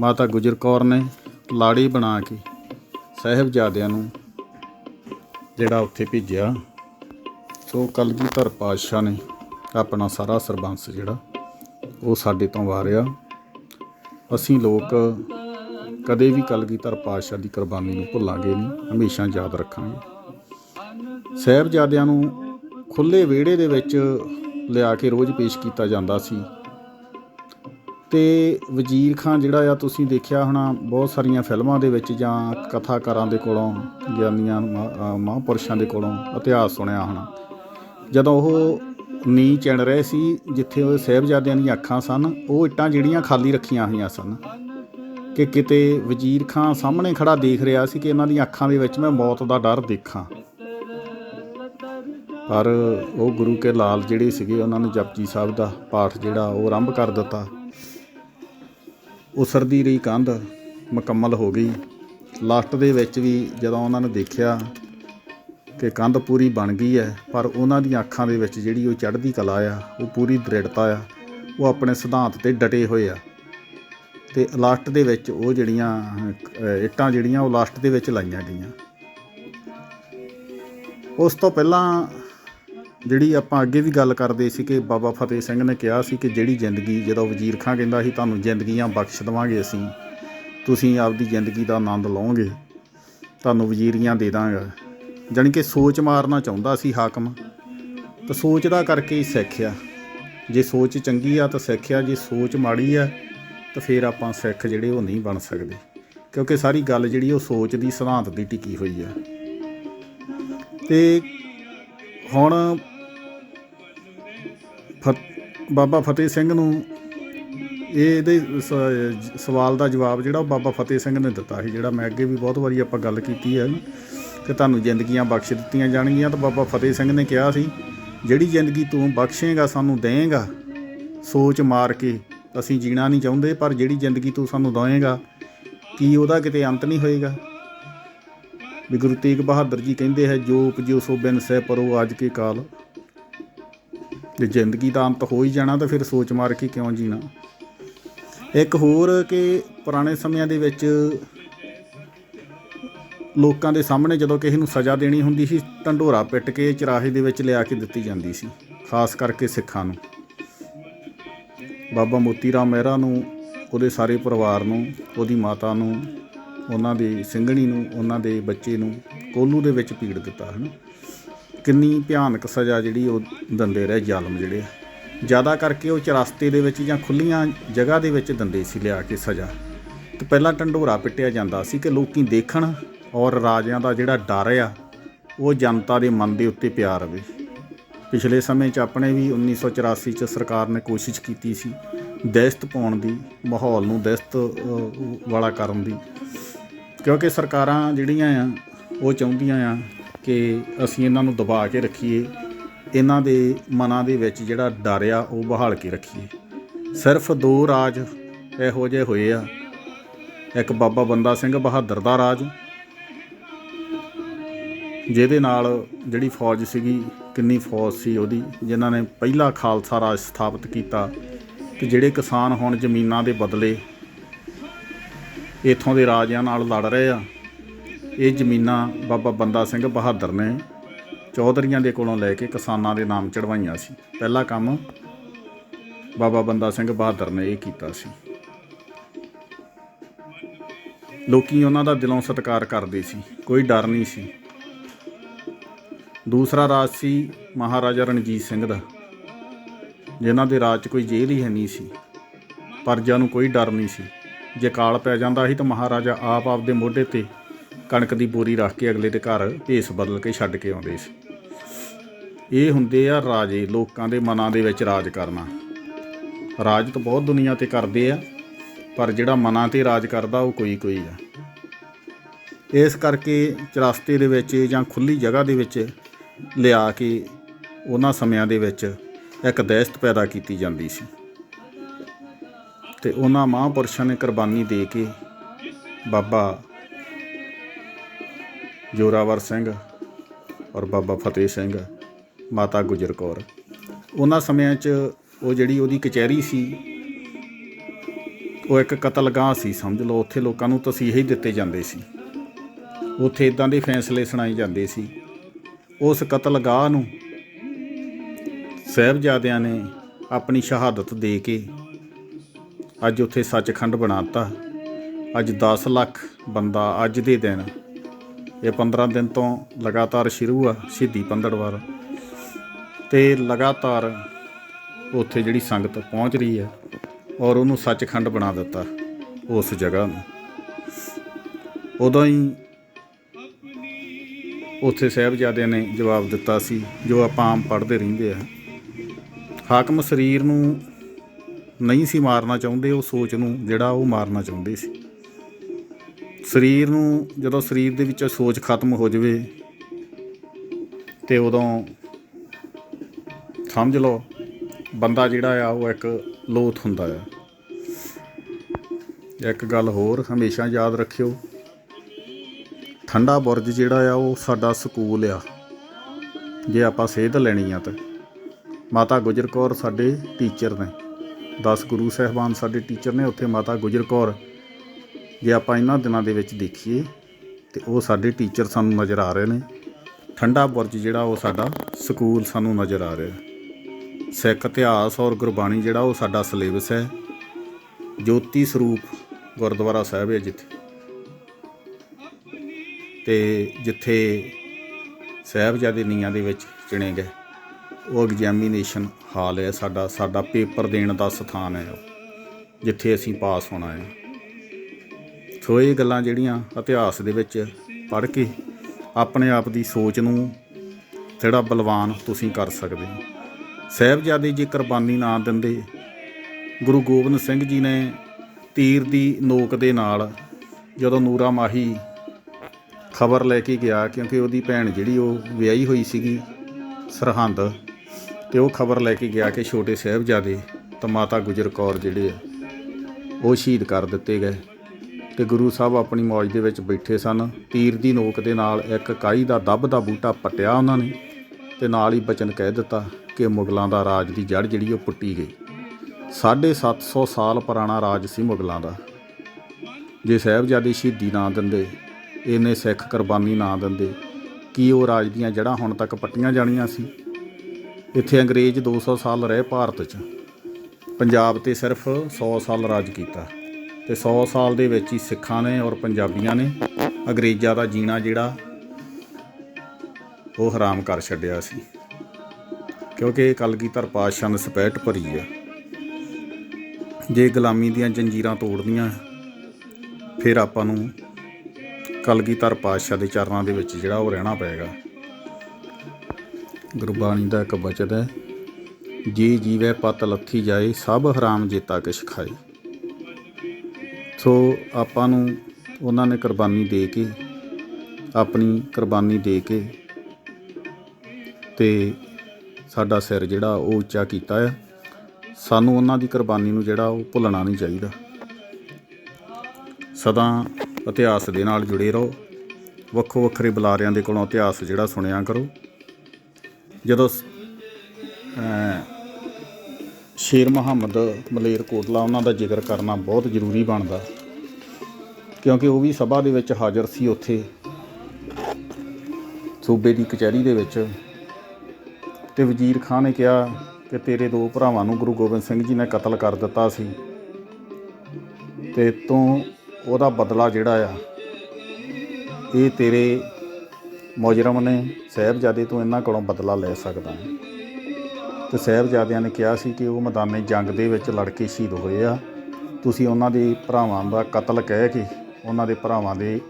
ਮਾਤਾ ਗੁਜਰ ਕੌਰ ਨੇ ਲਾੜੀ ਬਣਾ ਕੇ ਸਾਹਿਬਜ਼ਾਦਿਆਂ ਨੂੰ ਜਿਹੜਾ ਉੱਥੇ ਭੇਜਿਆ, ਸੋ ਕਲਗੀਧਰ ਪਾਤਸ਼ਾਹ ਨੇ ਆਪਣਾ ਸਾਰਾ ਸਰਬੰਸ ਜਿਹੜਾ, ਉਹ ਸਾਡੇ ਤੋਂ ਵਾਰਿਆ। ਅਸੀਂ ਲੋਕ ਕਦੇ ਵੀ ਕਲਗੀਧਰ ਪਾਤਸ਼ਾਹ ਦੀ ਕੁਰਬਾਨੀ ਨੂੰ ਭੁੱਲਾਂਗੇ ਨਹੀਂ, ਹਮੇਸ਼ਾ ਯਾਦ ਰੱਖਾਂਗੇ। ਸਾਹਿਬਜ਼ਾਦਿਆਂ ਨੂੰ ਖੁੱਲੇ ਵਿਹੜੇ ਦੇ ਵਿੱਚ ਲਿਆ ਕੇ ਰੋਜ਼ ਪੇਸ਼ ਕੀਤਾ ਜਾਂਦਾ ਸੀ। ਤੇ ਵਜ਼ੀਰ ਖਾਨ ਜਿਹੜਾ ਆ ਤੁਸੀਂ ਦੇਖਿਆ ਹੋਣਾ, ਬਹੁਤ ਸਾਰੀਆਂ ਫਿਲਮਾਂ ਦੇ ਵਿੱਚ ਜਾਂ ਕਥਾਕਾਰਾਂ ਦੇ ਕੋਲੋਂ, ਗਿਆਨੀਆਂ, ਮਹਾ- ਮਹਾਂਪੁਰਸ਼ਾਂ ਦੇ ਕੋਲੋਂ ਇਤਿਹਾਸ ਸੁਣਿਆ ਹੋਣਾ। ਜਦੋਂ ਉਹ ਨੀ ਚਿਣ ਰਹੇ ਸੀ, ਜਿੱਥੇ ਉਹ ਸਾਹਿਬਜ਼ਾਦਿਆਂ ਦੀਆਂ ਅੱਖਾਂ ਸਨ, ਉਹ ਇੱਟਾਂ ਜਿਹੜੀਆਂ ਖਾਲੀ ਰੱਖੀਆਂ ਹੋਈਆਂ ਸਨ ਕਿ ਕਿਤੇ ਵਜ਼ੀਰ ਖਾਂ ਸਾਹਮਣੇ ਖੜਾ ਦੇਖ ਰਿਹਾ ਸੀ ਕਿ ਇਹਨਾਂ ਦੀਆਂ ਅੱਖਾਂ ਦੇ ਵਿੱਚ ਮੈਂ ਮੌਤ ਦਾ ਡਰ ਦੇਖਾਂ। ਪਰ ਉਹ ਗੁਰੂ ਕੇ ਲਾਲ ਜਿਹੜੇ ਸੀਗੇ, ਉਹਨਾਂ ਨੇ ਜਪਜੀ ਸਾਹਿਬ ਦਾ ਪਾਠ ਜਿਹੜਾ ਉਹ ਆਰੰਭ ਕਰ ਦਿੱਤਾ। ਉਸਰਦੀ ਰਹੀ ਕੰਧ, ਮੁਕੰਮਲ ਹੋ ਗਈ। ਲਾਸਟ ਦੇ ਵਿੱਚ ਵੀ ਜਦੋਂ ਉਹਨਾਂ ਨੇ ਦੇਖਿਆ ਕਿ ਕੰਧ ਪੂਰੀ ਬਣ ਗਈ ਹੈ, ਪਰ ਉਹਨਾਂ ਦੀਆਂ ਅੱਖਾਂ ਦੇ ਵਿੱਚ ਜਿਹੜੀ ਉਹ ਚੜ੍ਹਦੀ ਕਲਾ ਆ, ਉਹ ਪੂਰੀ ਦ੍ਰਿੜਤਾ ਆ, ਉਹ ਆਪਣੇ ਸਿਧਾਂਤ ਤੇ ਡਟੇ ਹੋਏ ਆ। ਤੇ ਲਾਸਟ ਦੇ ਵਿੱਚ ਉਹ ਜਿਹੜੀਆਂ ਇੱਟਾਂ ਜਿਹੜੀਆਂ ਉਹ ਲਾਸਟ ਦੇ ਵਿੱਚ ਲਾਈਆਂ ਗਈਆਂ। ਉਸ ਤੋਂ ਪਹਿਲਾਂ ਜਿਹੜੀ ਆਪਾਂ ਅੱਗੇ ਵੀ ਗੱਲ ਕਰਦੇ ਸੀ ਕਿ ਬਾਬਾ ਫਤਿਹ ਸਿੰਘ ਨੇ ਕਿਹਾ ਸੀ ਕਿ ਜਿਹੜੀ ਜ਼ਿੰਦਗੀ, ਜਦੋਂ ਵਜ਼ੀਰ ਖਾਂ ਕਹਿੰਦਾ ਸੀ, ਤੁਹਾਨੂੰ ਜ਼ਿੰਦਗੀਆਂ ਬਖਸ਼ ਦੇਵਾਂਗੇ ਅਸੀਂ, ਤੁਸੀਂ ਆਪਦੀ ਜ਼ਿੰਦਗੀ ਦਾ ਆਨੰਦ ਲਓਗੇ, ਤੁਹਾਨੂੰ ਵਜ਼ੀਰੀਆਂ ਦੇ ਦਾਂਗਾ। ਜਾਣੀ ਕਿ ਸੋਚ ਮਾਰਨਾ ਚਾਹੁੰਦਾ ਸੀ ਹਾਕਮ। ਤਾਂ ਸੋਚ ਦਾ ਕਰਕੇ ਹੀ ਸਿੱਖਿਆ ਜੇ ਸੋਚ ਚੰਗੀ ਆ ਤਾਂ ਸਿੱਖਿਆ ਜੇ ਸੋਚ ਮਾੜੀ ਆ ਤਾਂ ਫਿਰ ਆਪਾਂ ਸਿੱਖ ਜਿਹੜੇ ਉਹ ਨਹੀਂ ਬਣ ਸਕਦੇ, ਕਿਉਂਕਿ ਸਾਰੀ ਗੱਲ ਜਿਹੜੀ ਉਹ ਸੋਚ ਦੀ ਸਿਧਾਂਤ ਦੀ ਟਿਕੀ ਹੋਈ ਆ। ਤੇ ਹੁਣ ਬਾਬਾ ਫਤਿਹ ਸਿੰਘ ਨੂੰ ਇਹ ਇਹਦੇ ਸ- ਸਵਾਲ ਦਾ ਜਵਾਬ ਜਿਹੜਾ ਉਹ ਬਾਬਾ ਫਤਿਹ ਸਿੰਘ ਨੇ ਦਿੱਤਾ ਸੀ, ਜਿਹੜਾ ਮੈਂ ਅੱਗੇ ਵੀ ਬਹੁਤ ਵਾਰੀ ਆਪਾਂ ਗੱਲ ਕੀਤੀ ਹੈ ਕਿ ਤੁਹਾਨੂੰ ਜ਼ਿੰਦਗੀਆਂ ਬਖਸ਼ ਦਿੱਤੀਆਂ ਜਾਣਗੀਆਂ, ਤਾਂ ਬਾਬਾ ਫਤਿਹ ਸਿੰਘ ਨੇ ਕਿਹਾ ਸੀ, ਜਿਹੜੀ ਜ਼ਿੰਦਗੀ ਤੂੰ ਬਖਸ਼ੇਗਾ, ਸਾਨੂੰ ਦੇਵੇਂਗਾ ਸੋਚ ਮਾਰ ਕੇ ਅਸੀਂ ਜੀਣਾ ਨਹੀਂ ਚਾਹੁੰਦੇ, ਪਰ ਜਿਹੜੀ ਜ਼ਿੰਦਗੀ ਤੂੰ ਸਾਨੂੰ ਦੇਵੇਂਗਾ, ਕੀ ਉਹਦਾ ਕਿਤੇ ਅੰਤ ਨਹੀਂ ਹੋਏਗਾ? ਵੀ ਗੁਰੂ ਤੇਗ ਬਹਾਦਰ ਜੀ ਕਹਿੰਦੇ ਹੈ, ਜੋ ਉਪਜਿਓ ਸੋ ਬਿਨ ਸਹਿ ਪਰੋ ਅੱਜ ਕੇ ਕਾਲ ਜੇ ਜ਼ਿੰਦਗੀ ਦਾ ਅੰਤ ਹੋ ਹੀ ਜਾਣਾ ਤਾਂ ਫਿਰ ਸੋਚ ਮਾਰ ਕੇ ਕਿਉਂ ਜੀਣਾ? ਇੱਕ ਹੋਰ ਕਿ ਪੁਰਾਣੇ ਸਮਿਆਂ ਦੇ ਵਿੱਚ ਲੋਕਾਂ ਦੇ ਸਾਹਮਣੇ ਜਦੋਂ ਕਿਸੇ ਨੂੰ ਸਜ਼ਾ ਦੇਣੀ ਹੁੰਦੀ ਸੀ, ਢੰਡੋਰਾ ਪਿੱਟ ਕੇ ਚਰਾਹੇ ਦੇ ਵਿੱਚ ਲਿਆ ਕੇ ਦਿੱਤੀ ਜਾਂਦੀ ਸੀ, ਖਾਸ ਕਰਕੇ ਸਿੱਖਾਂ ਨੂੰ। ਬਾਬਾ ਮੋਤੀ ਰਾਮ ਮਹਿਰਾ ਨੂੰ, ਉਹਦੇ ਸਾਰੇ ਪਰਿਵਾਰ ਨੂੰ, ਉਹਦੀ ਮਾਤਾ ਨੂੰ, ਉਹਨਾਂ ਦੀ ਸਿੰਘਣੀ ਨੂੰ, ਉਹਨਾਂ ਦੇ ਬੱਚੇ ਨੂੰ ਕੋਲੂ ਦੇ ਵਿੱਚ ਪੀੜ ਦਿੱਤਾ, ਹਨ? ਕਿੰਨੀ ਭਿਆਨਕ ਸਜ਼ਾ ਜਿਹੜੀ ਉਹ ਦਿੰਦੇ ਰਹੇ ਜ਼ਾਲਮ ਜਿਹੜੇ ਜ਼ਿਆਦਾ ਕਰਕੇ ਉਹ ਚਰਸਤੇ ਦੇ ਵਿੱਚ ਜਾਂ ਖੁੱਲੀਆਂ ਜਗ੍ਹਾ ਦੇ ਵਿੱਚ ਦਿੰਦੇ ਸੀ ਲਿਆ ਕੇ ਸਜ਼ਾ। ਤੇ ਪਹਿਲਾਂ ਢੰਡੋਰਾ ਪਿੱਟਿਆ ਜਾਂਦਾ ਸੀ ਕਿ ਲੋਕੀ ਦੇਖਣ ਔਰ ਰਾਜਿਆਂ ਦਾ ਜਿਹੜਾ ਡਰ ਆ, ਉਹ ਜਨਤਾ ਦੇ ਮਨ ਦੇ ਉੱਤੇ ਪਿਆ ਰਵੇ। ਪਿਛਲੇ ਸਮੇਂ 'ਚ ਆਪਣੇ ਵੀ 1984 'ਚ ਸਰਕਾਰ ਨੇ ਕੋਸ਼ਿਸ਼ ਕੀਤੀ ਸੀ ਦਹਿਸ਼ਤ ਪਾਉਣ ਦੀ, ਮਾਹੌਲ ਨੂੰ ਦਹਿਸ਼ਤ ਵਾਲਾ ਕਰਨ ਦੀ। ਕਿਉਂਕਿ ਸਰਕਾਰਾਂ ਜਿਹੜੀਆਂ ਆ, ਉਹ ਚਾਹੁੰਦੀਆਂ ਆ ਕਿ ਅਸੀਂ ਇਹਨਾਂ ਨੂੰ ਦਬਾ ਕੇ ਰੱਖੀਏ। ਇਹਨਾਂ ਦੇ ਮਨਾਂ ਦੇ ਵਿੱਚ ਜਿਹੜਾ ਡਰ ਆ, ਉਹ ਬਹਾਲ ਕੇ ਰੱਖੀਏ। ਸਿਰਫ ਦੋ ਰਾਜ ਇਹੋ ਜਿਹੇ ਹੋਏ ਆ। ਇੱਕ ਬਾਬਾ ਬੰਦਾ ਸਿੰਘ ਬਹਾਦਰ ਦਾ ਰਾਜ, ਜਿਹਦੇ ਨਾਲ ਜਿਹੜੀ ਫੌਜ ਸੀਗੀ, ਕਿੰਨੀ ਫੌਜ ਸੀ ਉਹਦੀ, ਜਿਨ੍ਹਾਂ ਨੇ ਪਹਿਲਾ ਖਾਲਸਾ ਰਾਜ ਸਥਾਪਿਤ ਕੀਤਾ। ਤੇ ਜਿਹੜੇ ਕਿਸਾਨ ਹੁਣ ਜ਼ਮੀਨਾਂ ਦੇ ਬਦਲੇ ਇਥੋਂ ਦੇ ਰਾਜਿਆਂ ਨਾਲ ਲੜ ਰਹੇ ਆ ਇਹ ਜ਼ਮੀਨਾਂ ਬਾਬਾ ਬੰਦਾ ਸਿੰਘ ਬਹਾਦਰ ਨੇ ਚੌਧਰੀਆਂ ਦੇ ਕੋਲੋਂ ਲੈ ਕੇ ਕਿਸਾਨਾਂ ਦੇ ਨਾਮ ਚੜਵਾਈਆਂ ਸੀ। ਪਹਿਲਾ ਕੰਮ ਬਾਬਾ ਬੰਦਾ ਸਿੰਘ ਬਹਾਦਰ ਨੇ ਇਹ ਕੀਤਾ ਸੀ। ਲੋਕੀ ਉਹਨਾਂ ਦਾ ਦਿਲੋਂ ਸਤਿਕਾਰ ਕਰਦੇ ਸੀ, ਕੋਈ ਡਰ ਨਹੀਂ ਸੀ। ਦੂਸਰਾ ਰਾਜ ਸੀ ਮਹਾਰਾਜਾ ਰਣਜੀਤ ਸਿੰਘ ਦਾ, ਜਿਨ੍ਹਾਂ ਦੇ ਰਾਜ 'ਚ ਕੋਈ ਜੇਲ੍ਹ ਹੀ ਹੈ ਨਹੀਂ ਸੀ। ਪਰਜਾ ਨੂੰ ਕੋਈ ਡਰ ਨਹੀਂ ਸੀ। ਜੇ ਕਾਲ ਪੈ ਜਾਂਦਾ ਸੀ ਤਾਂ ਮਹਾਰਾਜਾ ਆਪ ਆਪ ਦੇ ਮੋਢੇ ਤੇ ਕਣਕ ਦੀ ਬੋਰੀ ਰੱਖ ਕੇ ਅਗਲੇ ਦੇ ਘਰ ਭੇਸ ਬਦਲ ਕੇ ਛੱਡ ਕੇ ਆਉਂਦੇ ਸੀ। ਇਹ ਹੁੰਦੇ ਆ ਰਾਜੇ, ਲੋਕਾਂ ਦੇ ਮਨਾਂ ਦੇ ਵਿੱਚ ਰਾਜ ਕਰਨਾ। ਰਾਜ ਤਾਂ ਬਹੁਤ ਦੁਨੀਆ ਤੇ ਕਰਦੇ ਆ, ਪਰ ਜਿਹੜਾ ਮਨਾਂ ਤੇ ਰਾਜ ਕਰਦਾ ਉਹ ਕੋਈ ਕੋਈ ਆ। ਇਸ ਕਰਕੇ ਚਰਸਤੇ ਦੇ ਵਿੱਚ ਜਾਂ ਖੁੱਲੀ ਜਗ੍ਹਾ ਦੇ ਵਿੱਚ ਲਿਆ ਕੇ ਉਹਨਾਂ ਸਮਿਆਂ ਦੇ ਵਿੱਚ ਇੱਕ ਦਹਿਸ਼ਤ ਪੈਦਾ ਕੀਤੀ ਜਾਂਦੀ ਸੀ। ਤੇ ਉਹਨਾਂ ਮਹਾਂਪੁਰਸ਼ਾਂ ਨੇ ਕੁਰਬਾਨੀ ਦੇ ਕੇ ਬਾਬਾ ਜੋਰਾਵਰ ਸਿੰਘ ਔਰ ਬਾਬਾ ਫਤਿਹ ਸਿੰਘ, ਮਾਤਾ ਗੁਜਰ ਕੌਰ। ਉਹਨਾਂ ਸਮਿਆਂ 'ਚ ਉਹ ਜਿਹੜੀ ਉਹਦੀ ਕਚਹਿਰੀ ਸੀ, ਉਹ ਇੱਕ ਕਤਲਗਾਹ ਸੀ, ਸਮਝ ਲਓ, ਉੱਥੇ ਲੋਕਾਂ ਨੂੰ ਤਸੀਹੇ ਹੀ ਦਿੱਤੇ ਜਾਂਦੇ ਸੀ। ਉੱਥੇ ਇਦਾਂ ਦੇ ਫੈਸਲੇ ਸੁਣਾਏ ਜਾਂਦੇ ਸੀ। ਉਸ ਕਤਲਗਾਹ ਨੂੰ ਸਾਹਿਬਜ਼ਾਦਿਆਂ ਨੇ ਆਪਣੀ ਸ਼ਹਾਦਤ ਦੇ ਕੇ ਅੱਜ ਉੱਥੇ ਸੱਚਖੰਡ ਬਣਾਤਾ ਅੱਜ 10 ਲੱਖ ਬੰਦਾ ਅੱਜ ਦੇ ਦਿਨ ਇਹ 15 ਦਿਨ ਤੋਂ ਲਗਾਤਾਰ ਸ਼ੁਰੂ ਆ, ਸ਼ਹੀਦੀ ਪੰਦੜਵਾਰ ਤੇ ਲਗਾਤਾਰ ਉੱਥੇ ਜਿਹੜੀ ਸੰਗਤ ਪਹੁੰਚ ਰਹੀ ਹੈ ਔਰ ਉਹਨੂੰ ਸੱਚਖੰਡ ਬਣਾ ਦਿੱਤਾ ਉਸ ਜਗ੍ਹਾ ਨੂੰ। ਉਦੋਂ ਹੀ ਉੱਥੇ ਸਾਹਿਬਜ਼ਾਦਿਆਂ ਨੇ ਜਵਾਬ ਦਿੱਤਾ ਸੀ, ਜੋ ਆਪਾਂ ਆਮ ਪੜ੍ਹਦੇ ਰਹਿੰਦੇ ਆ। ਹਾਕਮ ਸਰੀਰ ਨੂੰ ਨਹੀਂ ਸੀ ਮਾਰਨਾ ਚਾਹੁੰਦੇ, ਉਹ ਸੋਚ ਨੂੰ ਜਿਹੜਾ ਉਹ ਮਾਰਨਾ ਚਾਹੁੰਦੇ ਸੀ। ਸਰੀਰ ਨੂੰ ਜਦੋਂ ਸਰੀਰ ਦੇ ਵਿੱਚੋਂ ਸੋਚ ਖਤਮ ਹੋ ਜਾਵੇ ਤੇ ਉਦੋਂ ਸਮਝ ਲਓ ਬੰਦਾ ਜਿਹੜਾ ਆ, ਉਹ ਇੱਕ ਲੋਥ ਹੁੰਦਾ ਆ। ਇੱਕ ਗੱਲ ਹੋਰ ਹਮੇਸ਼ਾ ਯਾਦ ਰੱਖਿਓ, ਠੰਡਾ ਬੁਰਜ ਜਿਹੜਾ ਆ, ਉਹ ਸਾਡਾ ਸਕੂਲ ਆ। ਜੇ ਆਪਾਂ ਸੇਧ ਲੈਣੀ ਆ ਤਾਂ। ਮਾਤਾ ਗੁਜਰ ਕੌਰ ਸਾਡੇ ਟੀਚਰ ਨੇ। 10 ਗੁਰੂ ਸਾਹਿਬਾਨ ਸਾਡੇ ਟੀਚਰ ਨੇ, ਉੱਥੇ ਮਾਤਾ ਗੁਜਰ ਕੌਰ ਜੇ ਆਪਾਂ ਇਹਨਾਂ ਦਿਨਾਂ ਦੇ ਵਿੱਚ ਦੇਖੀਏ ਤੇ ਉਹ ਸਾਡੇ ਟੀਚਰ ਸਾਨੂੰ ਨਜ਼ਰ ਆ ਰਹੇ ਨੇ। ਠੰਡਾ ਬੁਰਜ ਜਿਹੜਾ ਉਹ ਸਾਡਾ ਸਕੂਲ ਸਾਨੂੰ ਨਜ਼ਰ ਆ ਰਿਹਾ ਸਿੱਖ ਇਤਿਹਾਸ ਔਰ ਗੁਰਬਾਣੀ ਜਿਹੜਾ ਉਹ ਸਾਡਾ ਸਿਲੇਬਸ ਹੈ ਜੋਤੀ ਸਰੂਪ ਗੁਰਦੁਆਰਾ ਸਾਹਿਬ ਹੈ ਜਿੱਥੇ। ਤੇ ਜਿੱਥੇ ਸਾਹਿਬਜ਼ਾਦੇ ਨੀਆਂ ਦੇ ਵਿੱਚ ਚਿਣੇ ਗਏ ਉਹ ਐਗਜ਼ਾਮੀਨੇਸ਼ਨ ਹਾਲ ਹੈ ਸਾਡਾ ਸਾਡਾ ਪੇਪਰ ਦੇਣ ਦਾ ਸਥਾਨ ਹੈ ਉਹ, ਜਿੱਥੇ ਅਸੀਂ ਪਾਸ ਹੋਣਾ ਹੈ। ਸੋ ਇਹ ਗੱਲਾਂ ਜਿਹੜੀਆਂ ਇਤਿਹਾਸ ਦੇ ਵਿੱਚ ਪੜ੍ਹ ਕੇ ਆਪਣੇ ਆਪ ਦੀ ਸੋਚ ਨੂੰ ਜਿਹੜਾ ਬਲਵਾਨ ਤੁਸੀਂ ਕਰ ਸਕਦੇ ਹੋ। ਸਾਹਿਬਜ਼ਾਦੇ ਜੇ ਕੁਰਬਾਨੀ ਨਾ ਦਿੰਦੇ, ਗੁਰੂ ਗੋਬਿੰਦ ਸਿੰਘ ਜੀ ਨੇ ਤੀਰ ਦੀ ਨੋਕ ਦੇ ਨਾਲ ਜਦੋਂ ਨੂਰਾ ਮਾਹੀ ਖਬਰ ਲੈ ਕੇ ਗਿਆ, ਕਿਉਂਕਿ ਉਹਦੀ ਭੈਣ ਜਿਹੜੀ ਉਹ ਵਿਆਹੀ ਹੋਈ ਸੀਗੀ ਸਰਹੰਦ, ਤੇ ਉਹ ਖਬਰ ਲੈ ਕੇ ਗਿਆ ਕਿ ਛੋਟੇ ਸਾਹਿਬਜ਼ਾਦੇ ਤਾਂ ਮਾਤਾ ਗੁਜਰ ਕੌਰ ਜਿਹੜੇ ਆ, ਉਹ ਸ਼ਹੀਦ ਕਰ ਦਿੱਤੇ ਗਏ। ਤੇ ਗੁਰੂ ਸਾਹਿਬ ਆਪਣੀ ਮੌਜ ਦੇ ਵਿੱਚ ਬੈਠੇ ਸਨ। ਤੀਰ ਦੀ ਨੋਕ ਦੇ ਨਾਲ ਇੱਕ ਕਾਈ ਦਾ ਦੱਬ ਦਾ ਬੂਟਾ ਪੱਟਿਆ ਉਹਨਾਂ ਨੇ ਤੇ ਨਾਲ ਹੀ ਬਚਨ ਕਹਿ ਦਿੱਤਾ ਕਿ ਮੁਗਲਾਂ ਦਾ ਰਾਜ ਦੀ ਜੜ ਜਿਹੜੀ ਉਹ ਪੁੱਟੀ ਗਈ। 750 ਸਾਲ ਪੁਰਾਣਾ ਰਾਜ ਸੀ ਮੁਗਲਾਂ ਦਾ। ਜੇ ਸਾਹਿਬਜ਼ਾਦੇ ਸ਼ਹੀਦੀ ਨਾ ਦਿੰਦੇ, ਇਹਨੇ ਸਿੱਖ ਕੁਰਬਾਨੀ ਨਾ ਦਿੰਦੇ, ਕੀ ਉਹ ਰਾਜ ਦੀਆਂ ਜੜ੍ਹਾਂ ਹੁਣ ਤੱਕ ਪੱਟੀਆਂ ਜਾਣੀਆਂ ਸੀ? ਇੱਥੇ ਅੰਗਰੇਜ਼ 200 ਸਾਲ ਰਹੇ ਭਾਰਤ 'ਚ। ਪੰਜਾਬ ਤੇ ਸਿਰਫ 100 ਸਾਲ ਰਾਜ ਕੀਤਾ। ਤੇ 100 ਸਾਲ ਦੇ ਵਿੱਚ ਹੀ ਸਿੱਖਾਂ ਨੇ ਔਰ ਪੰਜਾਬੀਆਂ ਨੇ ਅੰਗਰੇਜ਼ਾਂ ਦਾ ਜੀਣਾ ਜਿਹੜਾ, ਉਹ ਹਰਾਮ ਕਰ ਛੱਡਿਆ ਸੀ। ਕਿਉਂਕਿ ਕਲਗੀਧਰ ਪਾਤਸ਼ਾਹ ਨੇ ਸਪੈਟ ਭਰੀ ਆ। ਜੇ ਗੁਲਾਮੀ ਦੀਆਂ ਜੰਜੀਰਾਂ ਤੋੜਦੀਆਂ ਫਿਰ ਆਪਾਂ ਨੂੰ ਕਲਗੀਧਰ ਪਾਤਸ਼ਾਹ ਦੇ ਚਰਨਾਂ ਦੇ ਵਿੱਚ ਜਿਹੜਾ ਉਹ ਰਹਿਣਾ ਪਏਗਾ। ਗੁਰਬਾਣੀ ਦਾ ਇੱਕ ਬਚਨ ਹੈ, ਜੀ ਜੀਵੈ ਪਤ ਲੱਥੀ ਜਾਏ, ਸਭ ਹਰਾਮ ਜੇਤਾ ਕਿਛ ਖਾਏ। ਸੋ ਆਪਾਂ ਨੂੰ ਉਹਨਾਂ ਨੇ ਕੁਰਬਾਨੀ ਦੇ ਕੇ, ਆਪਣੀ ਕੁਰਬਾਨੀ ਦੇ ਕੇ ਤੇ ਸਾਡਾ ਸਿਰ ਜਿਹੜਾ ਉਹ ਉੱਚਾ ਕੀਤਾ ਆ। ਸਾਨੂੰ ਉਹਨਾਂ ਦੀ ਕੁਰਬਾਨੀ ਨੂੰ ਜਿਹੜਾ ਉਹ ਭੁੱਲਣਾ ਨਹੀਂ ਚਾਹੀਦਾ। ਸਦਾ ਇਤਿਹਾਸ ਦੇ ਨਾਲ ਜੁੜੇ ਰਹੋ। ਵੱਖੋ ਵੱਖਰੇ ਬੁਲਾਰਿਆਂ ਦੇ ਕੋਲੋਂ ਇਤਿਹਾਸ ਜਿਹੜਾ ਸੁਣਿਆ ਕਰੋ। ਜਦੋਂ ਸ- ਸ਼ੇਰ ਮੁਹੰਮਦ ਮਲੇਰਕੋਟਲਾ ਉਹਨਾਂ ਦਾ ਜ਼ਿਕਰ ਕਰਨਾ ਬਹੁਤ ਜ਼ਰੂਰੀ ਬਣਦਾ। ਕਿਉਂਕਿ ਉਹ ਵੀ ਸਭਾ ਦੇ ਵਿੱਚ ਹਾਜ਼ਰ ਸੀ ਉੱਥੇ, ਸੂਬੇ ਦੀ ਕਚਹਿਰੀ ਦੇ ਵਿੱਚ। ਤੇ ਵਜ਼ੀਰ ਖਾਨ ਨੇ ਕਿਹਾ ਕਿ ਤੇਰੇ ਦੋ ਭਰਾਵਾਂ ਨੂੰ ਗੁਰੂ ਗੋਬਿੰਦ ਸਿੰਘ ਜੀ ਨੇ ਕਤਲ ਕਰ ਦਿੱਤਾ ਸੀ। ਤੇ ਤੂੰ ਉਹਦਾ ਬਦਲਾ ਜਿਹੜਾ ਆ, ਇਹ ਤੇਰੇ ਮੁਜਰਮ ਨੇ, ਸਾਹਿਬਜ਼ਾਦੇ ਤੋਂ ਇਹਨਾਂ ਕੋਲੋਂ ਬਦਲਾ ਲੈ ਸਕਦਾ ਹੈ। ਤੇ ਸਾਹਿਬਜ਼ਾਦਿਆਂ ਨੇ ਕਿਹਾ ਸੀ ਕਿ ਉਹ ਮੈਦਾਨੇ ਜੰਗ ਦੇ ਵਿੱਚ ਲੜ ਕੇ ਸ਼ਹੀਦ ਹੋਏ ਆ। ਤੁਸੀਂ ਉਹਨਾਂ ਦੇ ਭਰਾਵਾਂ ਦਾ ਕਤਲ ਕਹਿ ਕੇ ਉਹਨਾਂ ਦੇ ਭਰਾਵਾਂ ਦੇ